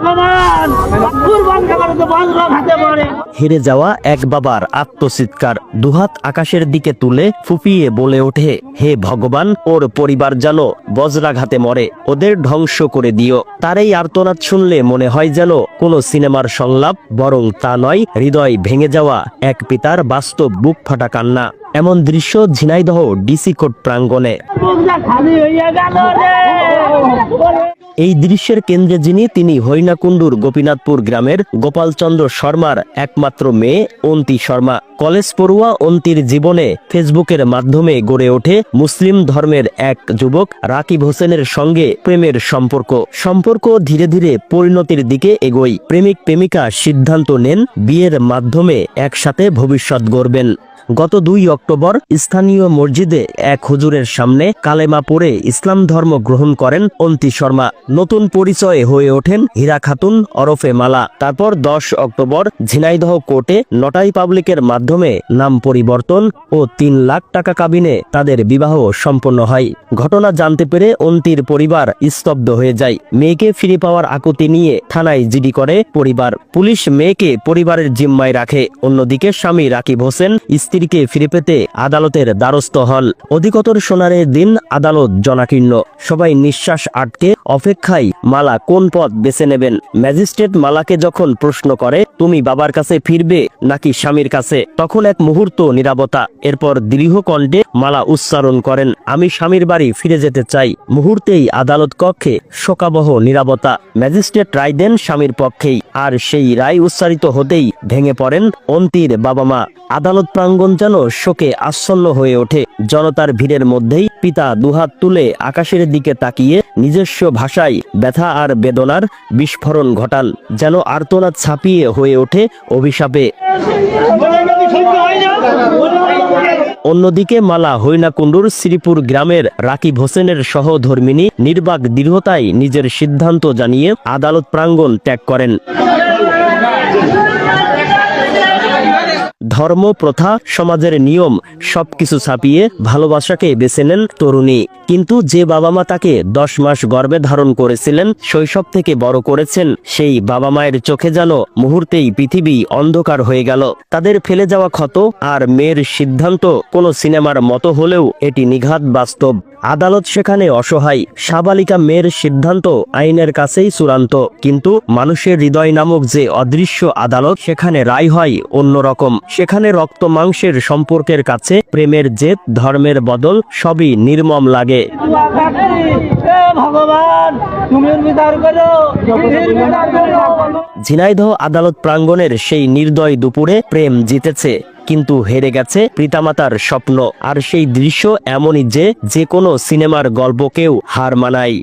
ভগবান হেরে যাওয়া এক বাবার আত্মচিৎকার দুহাত আকাশের দিকে তুলে ফুপিয়ে বলে ওঠে হে ভগবান ওর পরিবার যেন বজ্রাঘাতে মরে ওদের ধ্বংস করে দিও। তার এই আর্তনাদ শুনলে মনে হয় যেন কোনো সিনেমার সংলাপ বরং তা নয় হৃদয় ভেঙে যাওয়া এক পিতার বাস্তব বুক ফাটা কান্না। এমন দৃশ্য ঝিনাইদহ ডিসি কোর্ট প্রাঙ্গণে। এই দৃশ্যের কেন্দ্রে যিনি তিনি হইনাকুণ্ডুর গোপীনাথপুর গ্রামের গোপালচন্দ্র শর্মার একমাত্র মেয়ে অন্তি শর্মা। কলেজ পড়ুয়া অন্তির জীবনে ফেসবুকের মাধ্যমে গড়ে ওঠে মুসলিম ধর্মের এক যুবক রাকিব হোসেনের সঙ্গে প্রেমের সম্পর্ক। সম্পর্ক ধীরে ধীরে পরিণতির দিকে এগোয়। প্রেমিক প্রেমিকা সিদ্ধান্ত নেন বিয়ের মাধ্যমে একসাথে ভবিষ্যৎ গড়বেন। গত দুই অক্টোবর স্থানীয় মসজিদে এক হুজুরের সামনে কালেমা পড়ে ইসলাম ধর্ম গ্রহণ করেন অন্তি শর্মা। নতুন পরিচয়ে হয়ে ওঠেন হীরা খাতুন ওরফে মালা। তারপর দশ অক্টোবর ঝিনাইদহ কোর্টে নটাই পাবলিকের মাধ্যমে নাম পরিবর্তন ও তিন লাখ টাকা কাবিনে তাদের বিবাহ সম্পন্ন হয়। ঘটনা জানতে পেরে অন্তির পরিবার স্তব্ধ হয়ে যায়। মেয়েকে ফিরে পাওয়ার আকুতি নিয়ে থানায় জিডি করে পরিবার। পুলিশ মেয়েকে পরিবারের জিম্মায় রাখে। অন্যদিকে স্বামী রাকিব হোসেন স্ত্রীকে ফিরে পেতে আদালতের দ্বারস্থ হল। অধিকতর সোনারের দিন আদালত জনাকীর্ণ। সবাই নিঃশ্বাস আটকে অপেক্ষায় মালা কোন পথ বেছে নেবেন? ম্যাজিস্ট্রেট মালাকে যখন প্রশ্ন করে, তুমি বাবার কাছে ফিরবে নাকি স্বামীর কাছে? তখন এক মুহূর্ত নিরাপত্তা। এরপর দৃঢ় কণ্ঠে মালা উচ্চারণ করেন, আমি স্বামীর বাড়ি ফিরে যেতে চাই। মুহূর্তেই আদালত কক্ষে শোকাবহ নিরাপত্তা। ম্যাজিস্ট্রেট রায় দেন স্বামীর পক্ষেই। আর সেই রায় উচ্চারিত হতেই ভেঙে পড়েন অন্তির বাবা মা আদালত প্রাঙ্গণ যেন শোকে আচ্ছন্ন হয়ে ওঠে। জনতার ভিড়ের মধ্যেই পিতা দুহাত তুলে আকাশের দিকে তাকিয়ে নিজস্ব ভাষায় ব্যথা আর বেদনার বিস্ফোরণ ঘটান যেন আর্তনাদ ছাপিয়ে হয়ে ওঠে অভিশাপে। অন্যদিকে মালা হইনাকুণ্ডুর শ্রীপুর গ্রামের রাকিব হোসেনের সহধর্মিনী নির্বাক দৃঢ়তায় নিজের সিদ্ধান্ত জানিয়ে আদালত প্রাঙ্গণ ত্যাগ করেন। ধর্ম, প্রথা, সমাজের নিয়ম, সবকিছু ছাপিয়ে ভালোবাসাকে বেছে নেন তরুণী। কিন্তু যে বাবা মা তাকে দশ মাস গর্ভে ধারণ করেছিলেন, শৈশব থেকে বড় করেছেন, সেই বাবা মায়ের চোখে যেন মুহূর্তেই পৃথিবী অন্ধকার হয়ে গেল। তাদের ফেলে যাওয়া ক্ষত আর মেয়ের সিদ্ধান্ত কোনো সিনেমার মতো হলেও এটি নিঘাত বাস্তব। আদালত সেখানে অসহায়, সাবালিকা মেয়ের সিদ্ধান্ত আইনের কাছেই চূড়ান্ত। কিন্তু মানুষের হৃদয় নামক যে অদৃশ্য আদালত, সেখানে রায় হয় অন্যরকম। সেখানে রক্ত মাংসের সম্পর্কের কাছে প্রেমের জেদ, ধর্মের বদল সবই নির্মম লাগে। ঝিনাইদহ আদালত প্রাঙ্গণের সেই নির্দয় দুপুরে প্রেম জিতেছে, কিন্তু হেরে গেছে পিতামাতার স্বপ্ন। আর সেই দৃশ্য এমনই যে যে কোনো সিনেমার গল্পকেও হার মানায়।